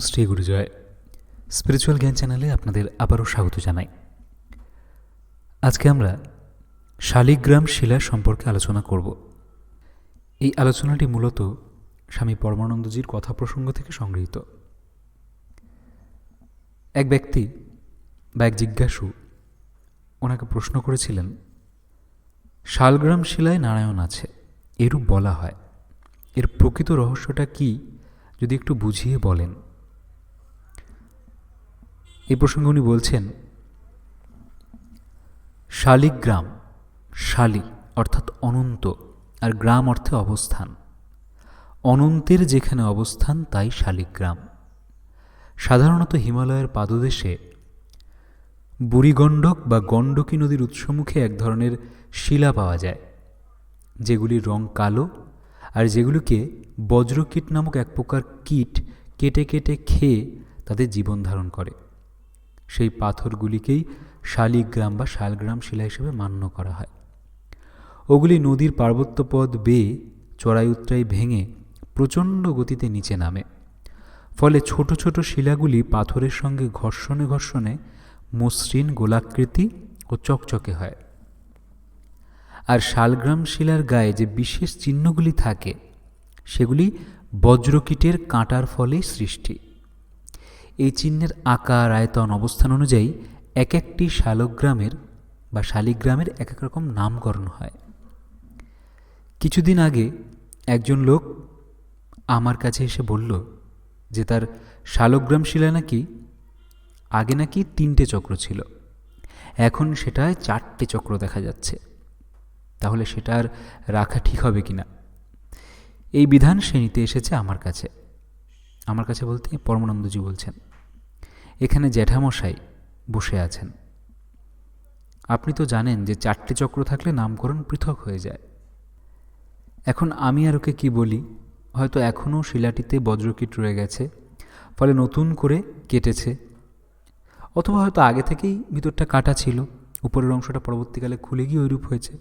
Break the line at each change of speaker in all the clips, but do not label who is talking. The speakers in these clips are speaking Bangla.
শ্রী গুরুজয়। স্পিরিচুয়াল জ্ঞান চ্যানেলে আপনাদের আবারও স্বাগত জানাই। আজকে আমরা শালিগ্রাম শিলা সম্পর্কে আলোচনা করব। এই আলোচনাটি মূলত স্বামী পরমানন্দজির কথা প্রসঙ্গ থেকে সংগৃহীত। এক ব্যক্তি বা এক জিজ্ঞাসু ওনাকে প্রশ্ন করেছিলেন, শালগ্রাম শিলায় নারায়ণ আছে, এরূপ বলা হয়। এর প্রকৃত রহস্যটা কি যদি একটু বুঝিয়ে বলেন। এ প্রসঙ্গে উনি বলছেন, শালিগ্রাম, শালি অর্থাৎ অনন্ত, আর গ্রাম অর্থে অবস্থান। অনন্তের যেখানে অবস্থান, তাই শালিগ্রাম। সাধারণত হিমালয়ের পাদদেশে বুড়িগণ্ডক বা গণ্ডকী নদীর উৎসমুখে এক ধরনের শিলা পাওয়া যায়, যেগুলির রং কালো আর যেগুলিকে বজ্রকীট নামক এক প্রকার কীট কেটে কেটে খেয়ে তাদের জীবন ধারণ করে। সেই পাথরগুলিকেই শালিগ্রাম বা শালগ্রাম শিলা হিসেবে মান্য করা হয়। ওগুলি নদীর পার্বত্য পার্বত্যপদ বেয়ে চড়াই উত্তরাই ভেঙে প্রচণ্ড গতিতে নিচে নামে। ফলে ছোট ছোট শিলাগুলি পাথরের সঙ্গে ঘর্ষণে ঘর্ষণে মসৃণ গোলাকৃতি ও চকচকে হয়। আর শালগ্রাম শিলার গায়ে যে বিশেষ চিহ্নগুলি থাকে, সেগুলি বজ্রকীটের কাঁটার ফলেই সৃষ্টি। এই চিহ্নের আকার, আয়তন, অবস্থান অনুযায়ী এক একটি শালগ্রামের বা শালিগ্রামের এক এক রকম নামকরণ হয়। কিছুদিন আগে একজন লোক আমার কাছে এসে বলল যে তার শালগ্রাম শিলা নাকি আগে নাকি তিনটে চক্র ছিল, এখন সেটায় চারটে চক্র দেখা যাচ্ছে। তাহলে সেটার রাখা ঠিক হবে কি না এই বিধান সে নিতে এসেছে আমার কাছে। আমার কাছে বলতে পরমানন্দজি বলছেন, এখানে জ্যাঠামশাই বসে আছেন। আপনি তো জানেন যে চারটে চক্র থাকলে নামকরণ পৃথক হয়ে যায়। এখন আমি আর ওকে কী বলি? হয়তো এখনও শিলাটিতে বজ্রকীট রয়ে গেছে, ফলে নতুন করে কেটেছে। অথবা হয়তো আগে থেকেই ভিতরটা কাটা ছিল, উপরের অংশটা পরবর্তীকালে খুলে গিয়ে ওইরূপ হয়েছে।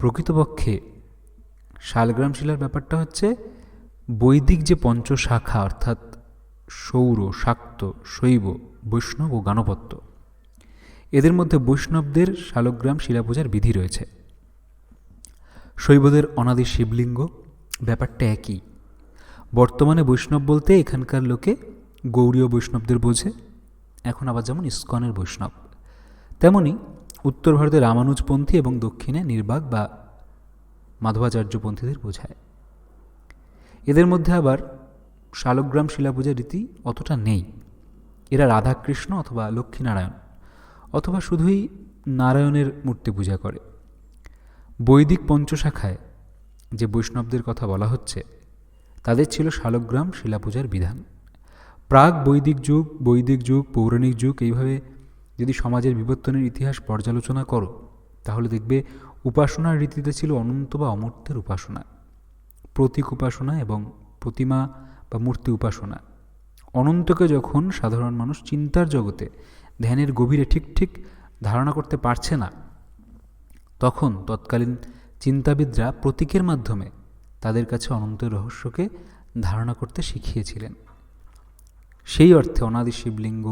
প্রকৃতপক্ষে শালগ্রাম শিলার ব্যাপারটা হচ্ছে বৈদিক যে পঞ্চশাখা, অর্থাৎ সৌর, শাক্ত, শৈব, বৈষ্ণব ও গানপত্য এদের মধ্যে বৈষ্ণবদের শালগ্রাম শিলা পূজার বিধি রয়েছে। শৈবদের অনাদি শিবলিঙ্গ, ব্যাপারটা একই। বর্তমানে বৈষ্ণব বলতে এখানকার লোকে গৌরীয় বৈষ্ণবদের বোঝে, এখন আবার যেমন ইস্কনের বৈষ্ণব, তেমনি উত্তর ভারতে রামানুজপন্থী এবং দক্ষিণে নির্বাক বা মাধবাচার্যপন্থীদের বোঝায়। এদের মধ্যে আবার শালগ্রাম শিলাপূজার রীতি অতটা নেই। এরা রাধাকৃষ্ণ অথবা লক্ষ্মীনারায়ণ অথবা শুধুই নারায়ণের মূর্তি পূজা করে। বৈদিক পঞ্চশাখায় যে বৈষ্ণবদের কথা বলা হচ্ছে, তাদের ছিল শালগ্রাম শিলাপূজার বিধান। প্রাক বৈদিক যুগ বৈদিক যুগ, পৌরাণিক যুগ এইভাবে যদি সমাজের বিবর্তনের ইতিহাস পর্যালোচনা করো, তাহলে দেখবে উপাসনার রীতিতে ছিল অনন্ত বা অমূর্তের উপাসনা, প্রতীক উপাসনা এবং প্রতিমা বা মূর্তি উপাসনা। অনন্তকে যখন সাধারণ মানুষ চিন্তার জগতে ধ্যানের গভীরে ঠিক ঠিক ধারণা করতে পারছে না, তখন তৎকালীন চিন্তাবিদরা প্রতীকের মাধ্যমে তাদের কাছে অনন্তের রহস্যকে ধারণা করতে শিখিয়েছিলেন। সেই অর্থে অনাদি শিবলিঙ্গ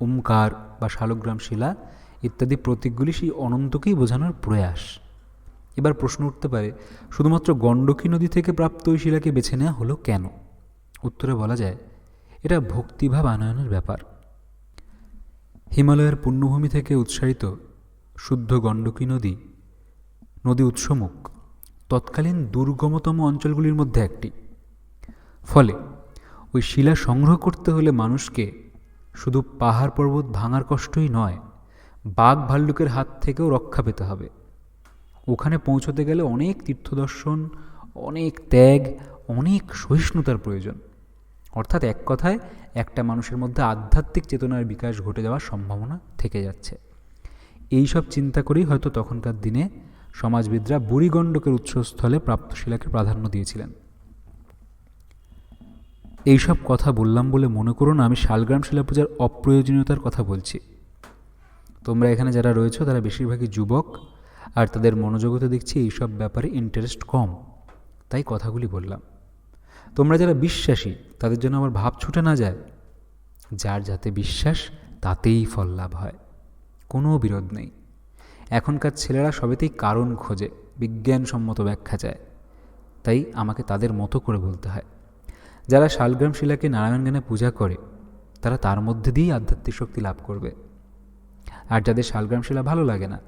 ওমকার বা শালগ্রাম শিলা ইত্যাদি প্রতীকগুলি সেই অনন্তকেই বোঝানোর প্রয়াস। এবার প্রশ্ন উঠতে পারে, শুধুমাত্র গণ্ডকী নদী থেকে প্রাপ্ত ওই শিলাকে বেছে নেওয়া হলো কেন? উত্তরে বলা যায়, এটা ভক্তিভাব আনয়নের ব্যাপার। হিমালয়ের পুণ্যভূমি থেকে উৎসাহিত শুদ্ধ গণ্ডকী নদী নদী উৎসমুখ, তৎকালীন দুর্গমতম অঞ্চলগুলির মধ্যে একটি। ফলে ওই শিলা সংগ্রহ করতে হলে মানুষকে শুধু পাহাড় পর্বত ভাঙার কষ্টই নয়, বাঘ ভাল্লুকের হাত থেকেও রক্ষা পেতে হবে। ওখানে পৌঁছতে গেলে অনেক তীর্থদর্শন, অনেক ত্যাগ, অনেক সহিষ্ণুতার প্রয়োজন। অর্থাৎ এক কথায়, একটা মানুষের মধ্যে আধ্যাত্মিক চেতনার বিকাশ ঘটে যাওয়ার সম্ভাবনা থেকে যাচ্ছে। এই সব চিন্তা করেই হয়তো তখনকার দিনে সমাজবিদরা বুড়িগণ্ডকের উৎসস্থলে প্রাপ্ত শিলাকে প্রাধান্য দিয়েছিলেন। এইসব কথা বললাম বলে মনে করো না, আমি শালগ্রাম শিলা পূজার অপ্রয়োজনীয়তার কথা বলছি। তোমরা এখানে যারা রয়েছো, তারা বেশিরভাগই যুবক, আর তাদের মনোজগতে দেখছি এইসব ব্যাপারে ইন্টারেস্ট কম। তাই কথাগুলি বললাম। তোমরা যারা বিশ্বাসী, তাদের জন্য আমার ভাব ছুটে না যায়। যার যাতে বিশ্বাস, তাতেই ফল লাভ হয়। কোনো বিরোধ নেই। এখনকার ছেলেরা সবেতেই কারণ খোঁজে, বিজ্ঞানসম্মত ব্যাখ্যা চায়। তাই আমাকে তাদের মতো করে বলতে হয়। যারা শালগ্রাম শিলাকে নারায়ণ জ্ঞানে পূজা করে, তারা তার মধ্যে দিয়েই আধ্যাত্মিক শক্তি লাভ করবে। আর যাদের শালগ্রাম শিলা ভালো লাগে না,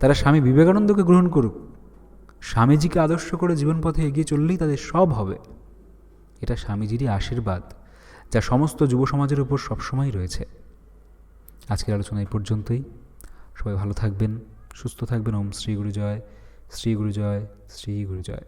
তারা স্বামী বিবেকানন্দকে গ্রহণ করুক। স্বামীজিকে আদর্শ করে জীবনপথে এগিয়ে চললেই তাদের সব হবে। এটা স্বামীজিরই আশীর্বাদ, যা সমস্ত যুব সমাজের উপর সবসময় রয়েছে। আজকের আলোচনা এই পর্যন্তই। সবাই ভালো থাকবেন, সুস্থ থাকবেন। ওম শ্রী গুরু জয় শ্রী গুরু জয় শ্রী গুরু জয়